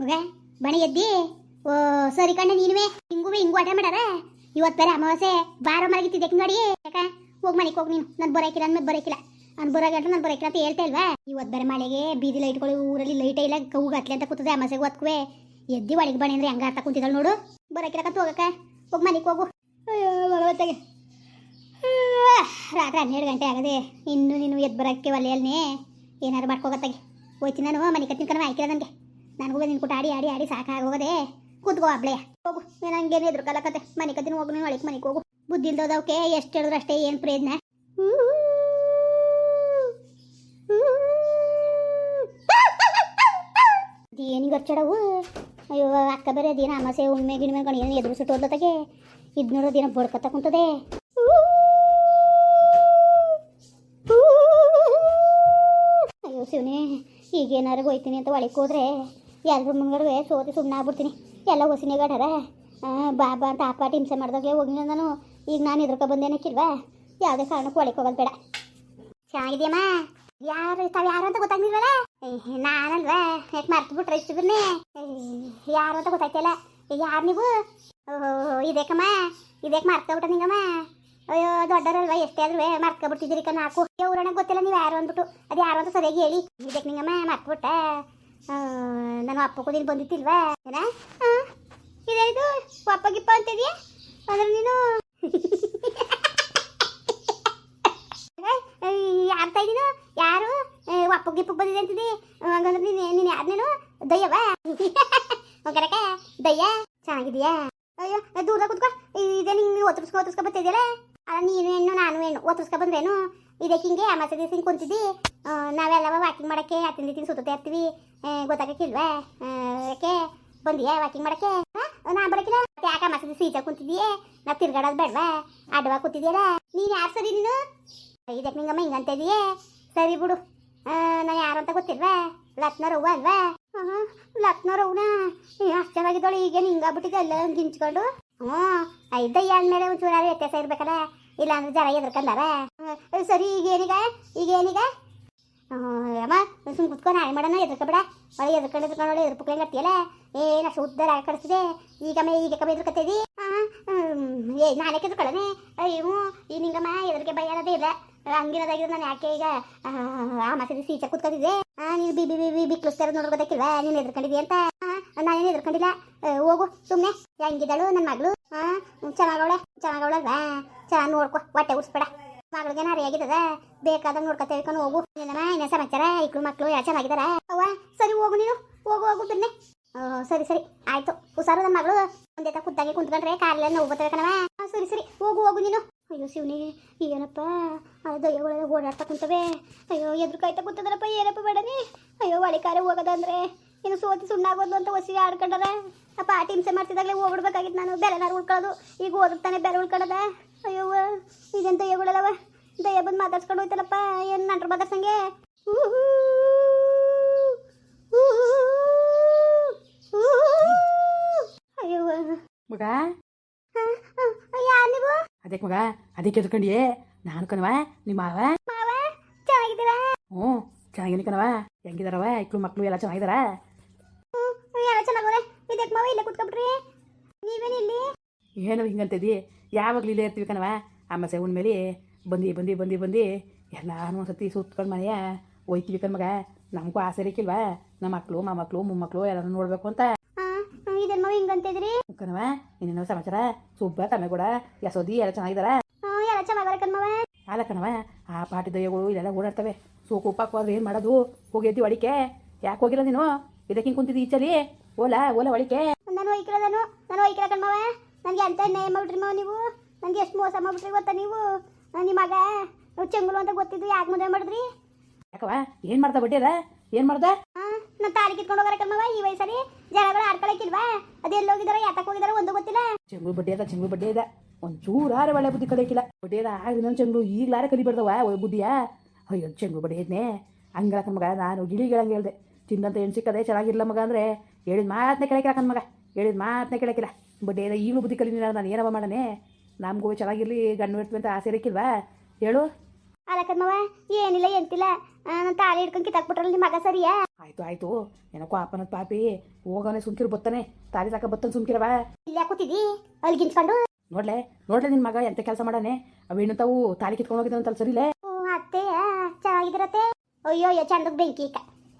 ಮಗ ಬಣಿ ಎದ್ದಿ? ಓ, ಸರಿ ಕಣ್ಣ, ನೀನುವೆ. ಹಿಂಗೂ ಹಿಂಗು ಆಟ ಮಾಡಾರ ಇವತ್ತು ಬೇರೆ ಅಮಾವಾಸ್ಯೆ, ಬಾರ ಮಲಗಿತ್ತಿದ್ದೆ ನೋಡಿ ಯಾಕ? ಹೋಗಿ ಮನೆಗೆ ಹೋಗಿ ನೀನು. ನಾನು ಬರೋಕಿಲ್ಲ ಅನ್ನೋದು ಬರೋಕಿಲ್ಲ. ನಾನು ಬರೋಗಂಟ ನಾನು ಬರೋಕಿಲ್ಲ ಅಂತ ಹೇಳ್ತಾ ಇಲ್ವಾ? ಇವತ್ತು ಬೇರೆ ಮಳೆಗೆ ಬೀದಿ ಲೈಟ್ಗಳು ಊರಲ್ಲಿ ಲೈಟೇ ಇಲ್ಲ ಕವು ಗಟ್ಲೆ ಅಂತ ಕೂತದೆ ಅಮಾಸೆಗೆ ಒತ್ಕುವೆ ಎದ್ದಿ ಒಳಗೆ ಬಣಿ ಅಂದ್ರೆ ಹೆಂಗೆ ಅರ್ಥ ಕುಂತಿದ್ದಾಳೆ ನೋಡು. ಬರೋಕಿಲ್ಲ ಹೋಗಕ ಹೋಗಿ ಮನೆಗೆ ಹೋಗು. ಭಗವತ್ತಾಗೆ ರಾತ್ರಿ ಹನ್ನೆರಡು ಗಂಟೆ ಆಗದೆ ಇನ್ನು ನೀನು ಎದ್ದು ಬರೋಕ್ಕೆ ಒಲೆಯಲ್ಲೇ ಏನಾರು ಮಾಡ್ಕೋಗತ್ತಾಗೆ ಹೋಯ್ತೀನಿ ನಾನು, ಮನೆ ಕತ್ತಿನ ಕಣ ಆಯ್ಕಿಲ್ಲ ನನಗೆ. ನನಗೂ ನಿನ್ ಕೊಟ್ಟು ಆಡಿ ಆಡಿ ಆಡಿ ಸಾಕಾಗೋಗದೆ ಕೂತ್ಕೋ ಹಬ್ಳೆ ಹೋಗು. ನೀನು ಹಂಗೇನು ಎದುರು ಕಲಕತ್ತೆ ಮನೆ ಕತ್ತಿನ ಹೋಗು, ನೀನು ಒಳಗೆ ಮನೆಗೆ ಹೋಗು. ಬುದ್ಧಿ ಇಲ್ದೋದವಕ್ಕೆ ಎಷ್ಟು ಹೇಳಿದ್ರು ಅಷ್ಟೇ ಏನು ಪ್ರಯತ್ನ ಏನಿಗೆ ಗರ್ಚಡವು ಅಯ್ಯೋ, ಅಕ್ಕ ಬೇರೆ ದಿನ ಅಮಾಸೆ ಉಣ್ಮೆ ಗಿಣ್ಮೆ ಕಣಿ ಏನು ಎದುರು ಸುಟ್ಟು ಹೋದ್ಲತ್ತಾಗೆ ಇದು ದಿನ ಬಡ್ಕತ್ತ ಕುಂತದೆ. ಅಯ್ಯೋ, ಶಿವನೇ, ಈಗೇನಾರು ಹೋಯ್ತೀನಿ ಅಂತ ಒಳಗೆ ಹೋದ್ರೆ ಎಲ್ಲರ ಮುಂದ್ಗಡೆ ಸೋತಿ ಸುಮ್ಮನೆ ಆಗ್ಬಿಡ್ತೀನಿ ಎಲ್ಲ ಹೊಸಿನೇ ಗಡರ. ಬಾ ಬಾ ಅಂತ ಟಿಮ್ಸೆ ಹಿಂಸೆ ಮಾಡಿದಾಗಲೇ ಹೋಗಿಲ್ಲ ನಾನು ಈಗ ನಾನು ಎದ್ರಕ ಬಂದೇನಕ್ಕಿಲ್ವಾ ಯಾವುದೇ ಕಾರಣಕ್ಕೂ ಒಳಗೆ ಹೋಗೋದು ಬೇಡ. ಚೆನ್ನಾಗಿದೆಯಮ್ಮ? ಯಾರು ತಾವು ಯಾರು ಅಂತ ಗೊತ್ತಾಗ್ಲಿಲ್ವಲ್ಲ ಏಹ್, ನಾನಲ್ವಾ? ಯಾಕೆ ಮರ್ತು ಬಿಟ್ರೆ ಇಷ್ಟು ಬಿರ್ನೆ ಯಾರು ಅಂತ ಗೊತ್ತಾಯ್ತಿಲ್ಲ. ಯಾರು ನೀವು? ಇದೇಕಮ್ಮ? ಇದಕ್ಕೆ ಮರ್ಕೊಬಿಟ್ಟ ನಿಂಗಮ್ಮ? ಅಯ್ಯೋ ದೊಡ್ಡರಲ್ವಾ ಎಷ್ಟೇ ಆದ್ರೂ ಮರ್ಕೊಬಿಟ್ಟಿದ್ದೀರಿ ಕಣ ನಾಲ್ಕು ಊರಣ ಗೊತ್ತಿಲ್ಲ ನೀವು ಯಾರು ಅಂದ್ಬಿಟ್ಟು. ಅದು ಯಾರು ಅಂತ ಸರಿಯಾಗಿ ಹೇಳಿ. ಇದಕ್ಕೆ ನಿಂಗಮ್ಮ ಮರ್ತ್ಬಿಟ್ಟ. ನಾನು ಅಪ್ಪ ನೀನು ಬಂದಿತ್ತಿಲ್ವಾ ಇದೇನಿದು ಅಪ್ಪ, ಗಿಪ್ಪ ಅಂತಿದ್ಯಾ ಅಂದ್ರೆ ನೀನು? ಯಾರ್ತಾ ಇದೀನು ಯಾರು ಅಪ್ಪ, ಗಿಪ್ಪ ಬಂದಿದೆ ಅಂತಿದಿ. ಹಂಗಂದ್ರೆ ನೀನು ನೀನು ಯಾರು ನೀನು? ದಯ್ಯವಾ ಕರೆಕ ದಯ್ಯ ಚೆನ್ನಾಗಿದೆಯಾ ಅಯ್ಯೋ, ದೂರ ಕುತ್ಕೋ. ಇದೇ ನಿಂಗೆ ಒತ್ತರಿಸ್ಕೊ ಒತ್ತರಿಸ್ಕೊ ಬರ್ತಿದ್ಯಲ್ಲ ಅಲ್ಲ, ನೀನು ಹೆಣ್ಣು, ನಾನು ಹೆಣ್ಣು. ಒತ್ತರಿಸ್ಕೊ ಬಂದ್ರೇನು? ಇದಕ್ಕೆ ಹಿಂಗೆ ಅಮಾಸೆ ದಿವಸ ಹಿಂಗೆ ಕುಂತಿದ್ದಿ. ನಾವೆಲ್ಲವ ವಾಕಿಂಗ್ ಮಾಡಕ್ಕೆ ಹತ್ತಿನ ದಿನ ಸುತ್ತ ಇರ್ತೀವಿ. ಗೊತ್ತಾಗಕ್ಕಿಲ್ವಾ? ಯಾಕೆ? ಬಂದಿಯಾ ವಾಕಿಂಗ್ ಮಾಡಕ್ಕೆ? ನಾ ಬರಕಿಲ್ಲ. ಯಾಕೆ ಅಮಾಸೆ ದಿವಸ ಈಚೆ ಕುಂತಿದ್ದೀಯೇ? ನಾ ತಿರ್ಗಾಡೋದು ಬೇಡವಾ? ಅಡ್ವಾ ಕೂತಿದ್ಯಲ್ಲ ನೀನು ಯಾರು ಸರಿ ನೀನು? ಇದಕ್ಕೆ ನಿಂಗಮ್ಮ ಹಿಂಗಂತ ಇದೆಯೇ? ಸರಿ ಬಿಡು. ನಾ ಯಾರು ಅಂತ ಗೊತ್ತಿಲ್ವಾ? ಲಕ್ನೋ ರವ್ವ ಅಲ್ವಾ? ಹಾಂ ಲಕ್ನೋ ರವ್ನ ಅಷ್ಟು ಚೆನ್ನಾಗಿದ್ದಾಳೆ. ಈಗ ಹಿಂಗಾಗ್ಬಿಟ್ಟಿದೆ? ಎಲ್ಲ ಗಿಂಚ್ಕೊಂಡು. ಹ್ಞೂ ಐದ ಅಂದಮೇಲೆ ಒಂಚೂರು ವ್ಯತ್ಯಾಸ ಇರ್ಬೇಕಲ್ಲ. ಇಲ್ಲ ಅಂದ್ರೆ ಜರ ಎದ್ರಕಂದಾರ ಸರಿ ಈಗ ಏನೀಗ ಈಗ ಏನೀಗ ಅಮ್ಮ ಸುಮ್ಮ ಕುತ್ಕೊಂಡು ಹಾಳು ಮಾಡೋಣ ಎದ್ರಕಬೇಡ ಒಳಗೆ ಎದ್ರಕೊಂಡು ಎದ್ರಕೊಂಡು ಒಳ್ಳೆ ಎದ್ರ ಪುಕ್ಳಂಗೆ ಕಟ್ತಿಯಲ್ಲ ಏನ ಶುದ್ಧ ರಾಗ ಕಳಿಸ್ತಿದೆ ಈಗ ಮೇ ಈಗ ಕಮ್ಮಿ ಎದ್ರಕತ್ತೀವಿ ಏ ನಾಳೆ ಎದ್ರಕೊಳ್ಳನೆ ಅಯ್ಯೋ ಈ ನಿಂಗಮ್ಮ ಎದ್ರಿಗೆ ಭಯ ಅನ್ನೋದೇ ಇಲ್ಲ ಹಂಗಿರೋದಾಗಿದ್ರೆ ನಾನು ಯಾಕೆ ಈಗ ಆ, ಮಸೀದಿ ಸೀಚ ಕೂತ್ಕೊಂಡಿದ್ದೆ ನೀನು ಬಿ ಬಿ ಬಿ ಬಿ ಕ್ಲಸ್ತಾರ ನೋಡ್ಬೋದಕ್ಕಿಲ್ವಾ ನೀನು ಎದ್ರಕೊಂಡಿದ್ದಿ ಅಂತ ನಾನೇನು ಎದ್ಕೊಂಡಿಲ್ಲ ಹೋಗು ಸುಮ್ಮನೆ ಹೆಂಗಿದ್ದಾಳು ನನ್ನ ಮಗಳು. ಹಾಂ ಚೆನ್ನಾಗವಳೆ, ಚೆನ್ನಾಗವಳಲ್ವಾ? ಚೆನ್ನಾಗಿ ನೋಡ್ಕೊ, ಹೊಟ್ಟೆ ಉಡ್ಸ್ಬೇಡ ಮಗಳಿಗೆ ನಾರಿ ಆಗಿದ್ದದ ಬೇಕಾದಾಗ ನೋಡ್ಕೊತ ಹೇಳ್ಕೊಂಡು ಹೋಗು. ಏನಮ್ಮ ಇನ್ನೇ ಸಮಾಚಾರ? ಇಕ್ಳು ಮಕ್ಕಳು ಯಾರು ಚೆನ್ನಾಗಿದಾರ ಅವ ಸರಿ, ಹೋಗು ನೀನು. ಹೋಗು ಹೋಗು ಬಿನ್ನೆ ಸರಿ ಸರಿ. ಆಯ್ತು. ಹುಷಾರು ನನ್ನ ಮಗಳು. ಒಂದೇ ತ ಕುದ್ದಾಗೆ ಕುಂತ್ಕೊಂಡ್ರೆ ಕಾಲೆಲ್ಲ ನೋವು ಬರ್ತವೆ ಕಣವ ಸರಿ ಸರಿ. ಹೋಗು ಹೋಗು ನೀನು. ಅಯ್ಯೋ, ಶಿವನಿ, ಏನಪ್ಪ? ದಯ್ಯಗಳೆಲ್ಲ ಓಡಾಡ್ತಾ ಕುಂತವೆ. ಅಯ್ಯೋ ಎದುರು ಕಾಯ್ತಾ ಕುಂತದ್ರಪ್ಪ ಏನಪ್ಪ ಬೇಡನಿ? ಅಯ್ಯೋ ವಳಿಕಾರ ಕಾರೆ ಹೋಗೋದಂದ್ರೆ. ಇನ್ನು ಸೋತಿ ಸುಣ್ಣಾಗೋದು ಅಂತ ಹೊಸಿ ಆಡ್ಕೊಂಡಾರ. ಅಪ್ಪ ಆ ಹಿಂಸೆ ಮಾಡ್ತಿದ್ದಾಗಲೇ ಹೋಗ್ಬಿಡ್ಬೇಕಾಗಿತ್ತು ನಾನು. ಬೆಲೆನಾರು ಉಳ್ಕೊಳ್ಳೋದು. ಈಗ ಓದುತ್ತಾನೆ ಬೆಲೆ ಉಳ್ಕೊಳ್ಳೋದ. ಅಯ್ಯೋ ಇದೇನು ದಯ್ಯಗಳಲ್ಲವ ದಯ್ಯ ಬಂದು ಮಾತಾಡ್ಸ್ಕೊಂಡು ಹೋಯ್ತಲ್ಲಪ್ಪ. ಏನು ನಂಟ್ರು ಮಾತಾಡ್ಸಂಗೆ ಅಯ್ಯೋ. ಮಗ? ಯಾರು ನೀವು? ಅದಕ್ಕೆ ಮಗ ಅದಕ್ಕೆ ಎದ್ಕೊಂಡಿಯೇ? ನಾನು ಕಣವ ನಿಮ್ಮ ಮಾವ? ಮಾವ ಚೆನ್ನಾಗಿದ್ದೀರಾ? ಹ್ಞೂ ಚೆನ್ನಾಗಿನಿ ಕಣವ ಹೆಂಗಿದಾರವ? ಇಕ್ಳು ಮಕ್ಕಳು ಎಲ್ಲ ಚೆನ್ನಾಗಿದಾರ? ಎಲ್ಲ ಚೆನ್ನಾಗವ್ರೆ. ಇದಕ್ಕೆ ಮಾವ ಇಲ್ಲೇ ಕುತ್ಕೊಬಿಟ್ರಿ? ನೀವೇನು ಇಲ್ಲಿ? ಏನು ಹಿಂಗಂತಿದ್ದಿ ಯಾವಾಗಲೂ ಇಲ್ಲೇ ಇರ್ತೀವಿ ಕಣವ ಅಮ್ಮಸೆ ಮೇಲೆ ಬಂದು ಬಂದು ಬಂದು ಬಂದು ಎಲ್ಲಾನು ಒಂದ್ಸತಿ ಸುತ್ಕೊಂಡು ಮನೆಯ ಒಯ್ತೀವಿ ಕಣ್ ಮಗ. ನಮಗೂ ಆಸೆ ಇರಕ್ಕಿಲ್ವಾ ನಮ್ಮ ಮಕ್ಕಳು ಮೊಮ್ಮಕ್ಕಳು ಮೊಮ್ಮಕ್ಕಳು ಎಲ್ಲರೂ ನೋಡಬೇಕು ಅಂತ. ಹಾಂ ಇದನ್ನ ಮಾವ ಹಿಂಗಂತಿದ್ರಿ ಕಣವ ಇನ್ನೇನೋ ಸಮಾಚಾರ? ಸುಬ್ಬ ತಮ್ಮೆಗೂಡ ಯಸೋದಿ ಎಲ್ಲ ಚೆನ್ನಾಗಿದಾರ ಹಾಂ ಎಲ್ಲ ಚೆನ್ನಾಗವ್ರೆ ಕಣ್ಮವ ಅಲ್ಲ ಕಣವ ಆ ಪಾಟಿ ದಯ್ಯಗಳು ಇಲ್ಲೆಲ್ಲ ಓಡಾಡ್ತವೆ. ಸೋಕು ಉಪ್ಪಾಕು ಹೋದ್ರೆ ಏನು ಮಾಡೋದು? ಹೋಗಿ ಎದ್ದಿ ಒಳಿಕೆ ಯಾಕೆ ಹೋಗಿಲ್ಲ ನೀನು? ಇದಕ್ಕೆ ಕುಂತಿದ್ದಿ ಈಚಲಿ ಓಲಾ ಓಲಾ ಒಳಿಕೆ ನಾನು ಒಯ್ಕಿರೋದನು ನಾನು. ಒಯ್ಕಿರೋ ಕಣ್ಮವ ನನಗೆ ಅಂತ ನ್ಯಾಯ ಮಾಡ್ಬಿಟ್ರಿ ಮಾವ ನೀವು? ನನಗೆ ಎಷ್ಟು ಮೋಸ ಮಾಡ್ಬಿಟ್ರಿ ಗೊತ್ತಾ ನೀವು? ನಿಮ್ಮ ಮಗ. ಚೆಂಗುಲು ಅಂತ ಗೊತ್ತಿದ್ದು ಯಾಕೆ ಮದುವೆ ಮಾಡಿದ್ರಿ? ಯಾಕವ ಏನು ಮಾಡ್ದ ಬಡ್ಡಿ ಅದ? ಏನು ಮಾಡ್ದ? ಹಾಂ ನಾನು ತಾಳಿ ಕಿತ್ಕೊಂಡು ಹೋಗಾರ ಕಣವ ಈ ವಯಸ್ಸಲ್ಲಿ. ಜನಗಳು ಆಡ್ಕೊಳಕ್ಕಿಲ್ವಾ ಅದೆಲ್ಲಿ ಹೋಗಿದಾರೋ ಯಾತಕ್ಕೆ ಹೋಗಿದಾರೋ ಒಂದು ಗೊತ್ತಿಲ್ಲ. ಚೆಂಗು ಬಡ್ಡಿ ಅದ ಚೆಂಗು ಬಡ್ಡಿ ಇದೆ ಒಂದು ಚೂರಾರ ಒಳ್ಳೆ ಬುದ್ಧಿ ಕಲಿಯಕ್ಕಿಲ್ಲ ಬಡಿಯದ ಆಗಿನ ಚೆಂಗು ಈಗಲಾರ ಕಲಿಬಾರ್ದವ ಬುದ್ಧಿಯಾ ಅಯ್ಯೋ ಚೆಂಗು ಬಡಿಯದ್ನೆ ಹಂಗಳ ಮಗ ನಾನು ಗಿಳಿಗಳಂಗೆ ಹೇಳ್ದೆ. ತಿಂದಂತ ಏನು ಸಿಕ್ಕದೆ ಚೆನ್ನಾಗಿಲ್ಲ ಮಗ ಅಂದರೆ ಹೇಳಿದ ಮಾತನೇ ಕೇಳಕ್ಕಿಲ್ಲ ಕಣ್ ಮಗ ಹೇಳಿದ ಮಾತನೇ ಕೇಳಕ್ಕಿಲ್ಲ ಬಡ್ಡಿ ಅದ ಈಗಲೂ ಬುದ್ಧಿ ಕಲಿನಿಲ್ಲ ನಾನು ಏನವ ಮಾಡನೆ? ನಮಗೂ ಚೆನ್ನಾಗಿರಲಿ ಗಂಡು ಇರ್ತೀವಿ ಅಂತ ಆಸೆ ಇರಕ್ಕಿಲ್ವಾ ಹೇಳು. ಅಲ್ಲ ಕಣ್ಮವ ಏನಿಲ್ಲ ಎಂತಿಲ್ಲ. ನನ್ನ ತಾಳಿ ಹಿಡ್ಕೊಂಡು ಕಿತ್ತಾಕ್ಬಿಟ್ರಲ್ಲ ನಿಮ್ಮ ಮಗ ಸರಿಯಾ? ಆಯ್ತು ಆಯ್ತು. ಏನಕ್ಕೋ ಪಾಪನ ಪಾಪಿ. ಹೋಗೋನೆ ಸುಮ್ಕಿರು ಬತ್ತಾನೆ. ತಾಳಿ ಸಾಕ ಬತ್ತಾನೆ ಸುಮ್ಕಿರವ ಯಾಕೋತಿದಿ ಅಲ್ಲಿ ಅಲ್ಗಿಂಚ್ಕೊಂಡು ನೋಡ್ಲೆ ನೋಡ್ಲೆ ನಿನ್ ಮಗ ಎಂತ ಕೆಲಸ ಮಾಡಾನೆ? ಅವೇನು ತಾವು ತಾಲಿ ಕಿತ್ಕೊಂಡು ಹೋಗಿದ್ದಾವಂತಲ್ಲ ಸರಿಲೇ? ಓ ಅತ್ತೆ ಚೆನ್ನಾಗಿದ್ರತ್ತೆ? ಅಯ್ಯೋ ಅಯ್ಯೋ ಚಂದ ಬೆಂಕಿ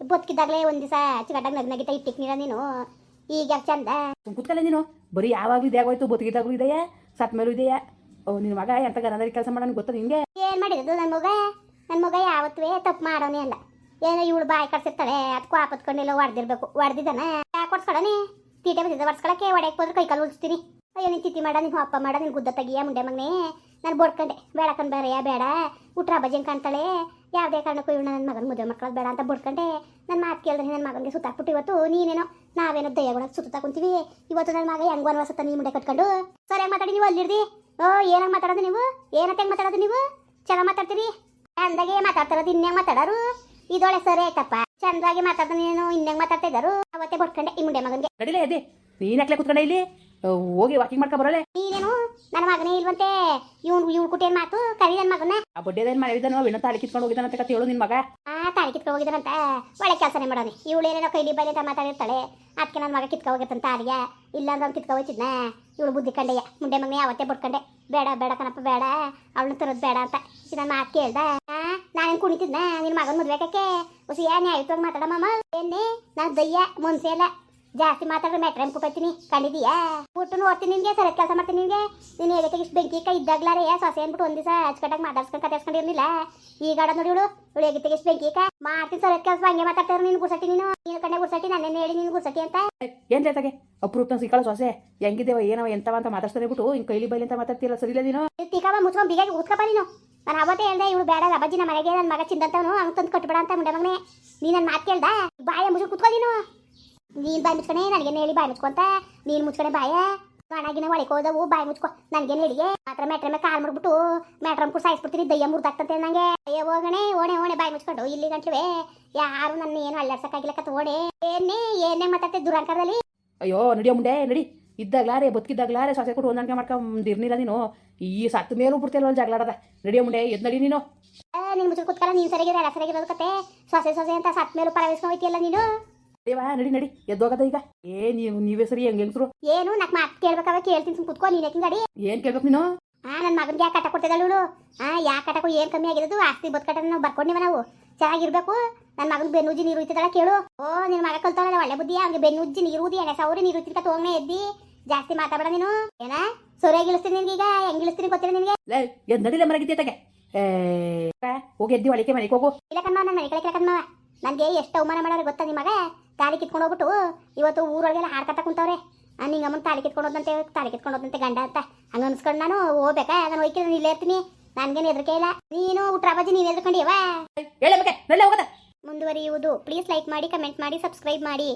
ಬದುಕಿದಾಗಲೇ ಒಂದು ದಿವಸ ಚಿಕಟಾಗ ನಗ್ ನಗಿತ ಇಟ್ಟಿಕ್ ನೀರ ನೀನು. ಈಗ ಚಂದ? ಕೂತ್ಕಲ್ಲ ನೀನು? ಬರೀ ಯಾವಾಗ್ಲೂ ಇದೇ ಆಗೋಯ್ತು ಬದುಕಿದಾಗ್ಲೂ ಇದೆಯಾ? ಸತ್ ಮೇಲೂ ಇದೆಯಾ? ಓ ನಿನ್ ಮಗ ಎಂತ ಗನದಾರಿ ಕೆಲಸ ಮಾಡೋಣ ಗೊತ್ತ ನಿಂಗೆ ಏನ್ ಮಾಡಿರೋದು ನನ್ನ ಮಗ? ನನ್ನ ಮಗ ಯಾವತ್ತೂ ತಪ್ಪು ಮಾಡೋನೇ ಅಲ್ಲ. ಏನೋ ಇವಳು ಬಾಯಿ ಕಡ್ಸಿರ್ತಾಳೆ ಅದಕ್ಕೂ ಆಪತ್ಕೊಂಡಿಲ್ಲ ಹೊಡೆದಿರ್ಬೇಕು ಹೊಡೆದಿದ್ದಾನ ಯಾಕೆ ಹೊಡ್ಸ್ಕೊಳನೆ ತೀಟೆ ಬಂದಿದ್ದ ಹೊಡ್ಸ್ಕೊಳಕ್ಕೆ ಹೊಡೆಯಕ್ಕೆ ಹೋದ್ರೆ ಕೈ ಕಾಲು ಉಳಿಸ್ತೀನಿ ಅಯ್ಯೋ, ನೀನು ತಿತ್ತಿ ಮಾಡ ನಿನ್ನ ಅಪ್ಪ ಮಾಡ, ನಿನ್ ಗುದ್ದ ತೆಗಿಯ ಮುಂಡೆ ಮಗನೇ. ನಾನು ಬಡ್ಕೊಂಡೆ. ಬೇಡಕನ್ ಬೇರೆಯ ಬೇಡ. ಉಟ್ರ ಬಜ್ಜಂಗ್ ಕಾಣ್ತಾಳೆ. ಯಾವುದೇ ಕಾರಣಕ್ಕೂ ಇವಳು ನನ್ನ ಮಗನ ಮದುವೆ ಮಕ್ಕಳು ಬೇಡ ಅಂತ ಬಡ್ಕೊಂಡೆ. ನನ್ನ ಮಾತು ಕೇಳಿದ್ರೆ ನನ್ನ ಮಗನಿಗೆ ಸುತ್ತಾಕ್ಬಿಟ್ಟು ಇವತ್ತು ನೀನೇನೋ ನಾವೇನೋ ದಯಗೊಳಗೆ ಸುತ್ತ ಕುಂತೀವಿ. ಇವತ್ತು ನನ್ನ ಮಗ ಹೆಂಗ್ ವನವಾಸತ್ತ ನೀ ಮುಂಡೆ ಕಟ್ಕೊಂಡು, ಸರಿಯಾಗಿ ಮಾತಾಡಿ ನೀವು, ಅಲ್ಲಿರ್ದಿ. ಓ, ಏನಾಗ ಮಾತಾಡೋದು ನೀವು? ಏನತ್ತೆ ಮಾತಾಡೋದು ನೀವು? ಚೆನ್ನಾಗಿ ಮಾತಾಡ್ತೀರಿ? ಚಂದಾಗೆ ಮಾತಾಡ್ತಾರದು ಇನ್ಯಾಗ ಮಾತಾಡೋರು? ಇದೊಳೆ ಸರಿ ಆಯ್ತಪ್ಪ. ಚಂದಾಗಿ ಮಾತಾಡ್ದ ನೀನು ಇನ್ಯಾಗ ಮಾತಾಡ್ತಾ ಇದ್ದಾರು? ಅವತ್ತೇ ಬಡ್ಕೊಂಡೆ ಈ ಮುಂಡೆ ಮಗನ್ಗೆ. ನೀನ್ ಹಾಕ್ಲೆ ಕೂತ್ಕೊಂಡೆ ಇಲ್ಲಿ? ಹೋಗಿ ವಾಕಿಂಗ್ ಮಾಡ್ಕೊ ಬರೋಳೆ ನೀನೇನು? ನನ್ನ ಮಗನೇ ಇಲ್ವಂತೆ? ಇವ್ನು ಇವ್ಳು ಕುಟೇನ್ ಮಾತು ಕರಿ ನನ್ನ ಮಗನ ಆ ಬಡ್ಡೆದೇನ್ ಮಾಡಿದ್ದಾನೋ ವಿನ ತಾಳಿ ಕಿತ್ಕೊಂಡು ಹೋಗಿದ್ದಾನ ಅಂತ ಕತೆ ಹೇಳು ನಿನ್ ಮಗ. ಆ ತಾಳಿ ಕಿತ್ಕೊ ಹೋಗಿದ್ದಾನಂತ. ಒಳ್ಳೆ ಕೆಲಸನೇ ಮಾಡೋನೆ. ಇವಳು ಏನೇನೋ ಕೈಲಿ ಬೈಲಿ ಅಂತ ಮಾತಾಡಿರ್ತಾಳೆ. ಅದಕ್ಕೆ ನನ್ನ ಮಗ ಕಿತ್ಕೊ ಹೋಗಿರ್ತಂತ ಅಲ್ಲಿಗೆ ಇಲ್ಲ ಅಂದ್ರೆ ಅವ್ನು ಕಿತ್ಕೊ ಹೋಯ್ತಿದ್ನ? ಇವಳು ಬುದ್ಧಿ ಕಂಡೆಯ ಮುಂಡೆ ಮಗನೇ ಅವತ್ತೇ ಬಡ್ಕೊಂಡೆ. ಬೇಡ ಬೇಡ ಕಣಪ್ಪ ಬೇಡ. ಅವಳನ್ನ ತರೋದು ಬೇಡ ಅಂತ. ನನ್ನ ಮಾತು ಕೇಳ್ದ. ನಾನೇನು ಕುಣಿತಿದ್ನ? ನಿನ್ ಮಗನ ಮದ್ವೆಕಕ್ಕೆ ಹೊಸ ಆಯ್ತು ಮಾತಾಡಮ್ಮ ಏನೇ ನಾನು ದಯ್ಯ ಮುನ್ಸೆ ಅಲ್ಲ. ಜಾಸ್ತಿ ಮಾತಾಡಿದ್ರೆ ಮೆಟ್ರೆ ಅನ್ಕೊತೀನಿ ಕಂಡಿದೀಯಾ ಊಟನು ಓದ್ತೀನಿ ನಿನ್ಗೆ ಸರಿ ಕೆಲಸ ಮಾಡ್ತೀನಿ ನಿನ್ಗೆ. ನೀನು ಹೇಗೆ ಇಷ್ಟು ಬೆಂಕಿ ಕೈ ಇದ್ದಾಗ್ಲಾರೆ ಸೊಸೆ ಅಂದ್ಬಿಟ್ಟು ಒಂದ್ ದಿವಸ ಮಾತಾಡ್ಸ್ಕೊಂಡು ಕತೆಸ್ಕೊಂಡಿರ್ಲಿಲ್ಲ ಈಗ ಗಾಡ ನೋಡಿ ಇವಳು ಇವಳು ಹೇಗೆ ಇಷ್ಟು ಬೆಂಕಿ ಕಾ. ಮಾಡ್ತೀನಿ ಸರಿ ಕೆಲಸ ಹಂಗೆ ಮಾತಾಡ್ತಾರೆ ನೀನು ಗುರ್ಸಟ್ಟಿ ನೀನು. ನೀನು ಕಣ್ಣೆ ಗುಸಟಿ ನನ್ನೇನು ಹೇಳಿ ನೀನು ಗುರ್ಸಟ್ಟಿ ಅಂತ. ಏನ್ ಜೊತೆಗೆ ಅಪ್ರೂಪ್ತ ಸಿಕ್ಕಳ ಸೊಸೆ? ಹೆಂಗಿದ್ದೇವ ಏನವ ಎಂತವ ಅಂತ ಮಾತಾಡ್ತಾರೆ ಬಿಟ್ಟು ಹಿಂಗ್ ಕೈಲಿ ಬೈಲಿ ಅಂತ ಮಾತಾಡ್ತಿಲ್ಲ ಸರಿಲ್ಲ ನೀನು? ತಿಕ್ಕವ ಮುಚ್ಕೊಂಡು ಬಿಗಾಗಿ ಉತ್ಕಪ್ಪ ನೀನು. ನಾನು ಅವತ್ತೇ ಹೇಳ್ದೆ ಇವಳು ಬೇಡ ಅಬ್ಬಜ್ಜಿ ನಮ್ಮ ಮನೆಗೆ ನನ್ನ ಮಗ ಚಿಂದಂತವನು ಅಂತಂದು ತಂದು ಕಟ್ಬೇಡ ಅಂತ ಮುಂಡೆ ಮಗನೇ. ನೀನು ನನ್ನ ಮಾತು ಕೇಳ್ದ? ಬಾಯ ಮುಚ್ಚು ಕುತ್ಕೊ ನೀನು. ನೀನು ಬಾಯಿ ಮುಚ್ಕೊಂಡೆ ನನಗೇನು ಹೇಳಿ ಬಾಯಿ ಮುಚ್ಕೊಂತ ನೀನು ಮುಚ್ಕೊಂಡೆ ಬಾಯ. ಗಣಗಿನ ಒಳಗೆ ಹೋದವು ಬಾಯಿ ಮುಚ್ಕೊ ನನಗೇನು ಹೇಳಿ ಮಾತ್ರ ಮೆಟ್ರೆ ಮೇಲೆ ಕಾಲು ಮಾಡ್ಬಿಟ್ಟು ಮೆಟ್ರಮ್ ಕೂಡ ಸಾಯಿಸ್ಬಿಡ್ತೀನಿ ದಯ್ಯ ಮುರ್ದಾಗ್ತಂತೆ ನಂಗೆ. ಅಯ್ಯ ಹೋಗಣೆ ಓಣೆ ಓಣೆ ಬಾಯಿ ಮುಚ್ಕೊಂಡು ಇಲ್ಲಿ ಗಂಟ್ಲುವೆ ಯಾರು ನನ್ನ ಏನು ಅಲ್ಲಾಡ್ಸಕ್ಕಾಗಿಲ್ಲ ಕತ್ ಓಣೆ ಏನೇ ಏನೇ ಮಾತಾಡ್ತೆ ದುರಂಕಾರದಲ್ಲಿ? ಅಯ್ಯೋ ನಡಿಯ ಮುಂಡೆ ನಡಿ. ಇದ್ದಾಗ್ಲಾರೆ ಬದುಕಿದ್ದಾಗ್ಲಾರೆ ಸೊಸೆ ಕೊಟ್ಟು ಹೊಂದಾಣಿಕೆ ಮಾಡ್ಕೊಂಡಿರ್ನಿಲ್ಲ ನೀನು. ಈ ಸತ್ತು ಮೇಲೂ ಒಂದು ಜಗಳಾಡದ. ನಡಿಯೋ ಮುಂಡೆ ಎದ್ ನಡಿ ನೀನು. ನೀನು ಮುಚ್ಚಿ ಕುತ್ಕಲ್ಲ ನೀನು ಸರಿಯಾಗಿರೋ ಎಲ್ಲ ಸರಿಗಿರೋದು ಕತೆ. ಸೊಸೆ ಸೊಸೆ ಅಂತ ಸತ್ ಮೇಲೆ ಪರವಿಸ್ಕೊಂಡು ಹೋಯ್ತಿಯಲ್ಲ ನೀನು? ದೇವಾ ನಡಿ ನಡಿ ಎದ್ದೋಗದ ಈಗ. ಏ ನೀವು ನೀವೇ ಸರಿ ಹೆಂಗ್ ಹೆಂಗ್ಸ್ರು ಏನು ನಾಕ್ ಮಾತ್ ಕೇಳ್ಬೇಕ ಕೇಳ್ತೀನಿ ಸುಮ್ ಕುತ್ಕೋ ನೀನ್ ಯಾಕಿಂಗ್ ಗಾಡಿ ಏನ್ ಕೇಳ್ಬೇಕು ನೀನು? ಆ ನನ್ ಮಗನ್ಗೆ ಯಾಕೆ ಕಟ್ಟ ಕೊಡ್ತಿದ್ದಾಳು ಇವಳು? ಆ ಯಾಕೆ ಏನ್ ಏನು ಕಮ್ಮಿ ಆಗಿರೋದು? ಆಸ್ತಿ ಬದುಕಟ ನಾವು ಬರ್ಕೊಂಡಿವ ನಾವು. ಚೆನ್ನಾಗಿರ್ಬೇಕು. ನನ್ನ ಮಗನ್ ಬೆನ್ನುಜ್ಜಿ ನೀರು ಉಯ್ತಿದ್ದಾಳ ಕೇಳು. ಓ ನಿನ್ ಮಗ ಕಲ್ತಾವಲ್ಲ ಒಳ್ಳೆ ಬುದ್ಧಿ ಅವ್ನಿಗೆ ಬೆನ್ನುಜ್ಜಿ ನೀರು ಊದಿ ಸಾವಿರ ನೀರು ಉಯ್ತಿದ್ಕ ತಗೊಂಡೆ ಎದ್ದಿ. ಜಾಸ್ತಿ ಮಾತಾಡ ನೀನು. ಏನ? ಸೊರೆ ಇಳಿಸ್ತೀನಿ ನಿನ್ಗೆ ಈಗ. ಹೆಂಗ್ ಇಳಿಸ್ತೀನಿ ಗೊತ್ತಿಲ್ಲ ನಿನ್ಗೆ? ಲೇ ಎದ್ ನಡಿಲ್ಲ ಮರಗಿದ್ದೆ ತಗೆ ಏ ಹೋಗಿ ಎದ್ದಿ ಒಳಗೆ ಮನೆಗೆ ಹೋಗು. ಇಲ್ಲ ಕಣ್ಮ ನನ್ನ ಮನೆ ಕಳೆ ಕಣ್ಮ ನನ್ಗೆ ಎಷ್ಟು ಅವಮಾನ ಮಾಡೋರು ಗೊತ್ತಾ ನಿಮಗ ತಾಲಿ ಕಿತ್ಕೊಂಡು ಹೋಗ್ಬಿಟ್ಟು ಇವತ್ತು ಊರೊಳಗೆಲ್ಲ ಹಾಡ್ಕತ್ತ ಕುಂತವ್ರೆ. ನಿಂಗಮ್ಮನ ತಾಲಿ ಕಿತ್ಕೊಂಡು ಹೋದಂತೆ ತಾಲಿ ಕಿತ್ಕೊಂಡು ಹೋದಂತೆ ಗಂಡ ಅಂತ. ಹಂಗೆ ಅನ್ಸ್ಕೊಂಡು ನಾನು ಹೋಗ್ಬೇಕಾ ಅದನ್ನ ಹೋಯ್ಕೆ ನಾನು ಇಲ್ಲೇ ಇರ್ತೀನಿ. ನನ್ಗೇನು ಹೆದರಿಕೆ ಇಲ್ಲ. ನೀನು ಊಟ್ರ ಬಾಜಿ ನೀನು ಎದ್ಕೊಂಡಿಯವ ಹೇಳ ಬಗ್ಗೆ ನಲ್ಲ ಹೋಗದ? ಮುಂದುವರಿಯುವುದು. ಪ್ಲೀಸ್ ಲೈಕ್ ಮಾಡಿ ಕಮೆಂಟ್ ಮಾಡಿ ಸಬ್ಸ್ಕ್ರೈಬ್ ಮಾಡಿ.